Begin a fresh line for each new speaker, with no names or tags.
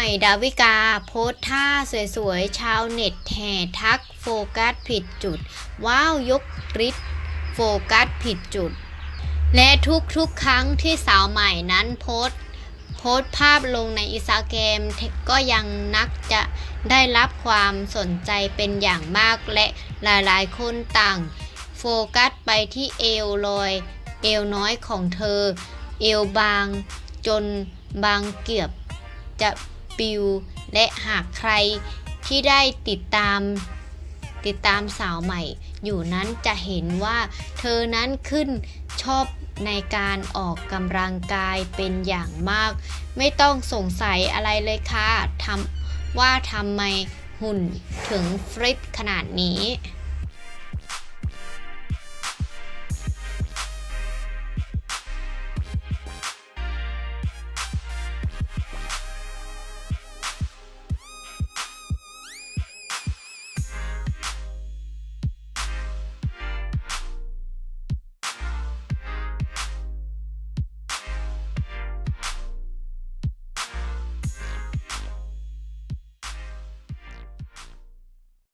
ม่ดาวิกา โพสท่าสวยๆ ชาวเน็ตแห่ทักโฟกัสผิดจุด ว้าวยกริดโฟกัสผิดจุด และทุกๆครั้งที่สาวใหม่นั้นโพสโพสภาพลงในอินสตาแกรมก็ยังนักจะได้รับความสนใจเป็นอย่างมากและหลายๆ คนต่าง โฟกัสไปที่เอวลอย เอวน้อยของเธอ เอวบางจนบางเกือบจะ ปิว และหากใครที่ได้ติดตามติดตามสาวใหม่ อยู่นั้นจะเห็นว่าเธอนั้นขึ้นชอบในการออกกำลังกายเป็นอย่างมาก ไม่ต้องสงสัยอะไรเลยค่ะทำว่าทำไมหุ่นถึงฟริตขนาดนี้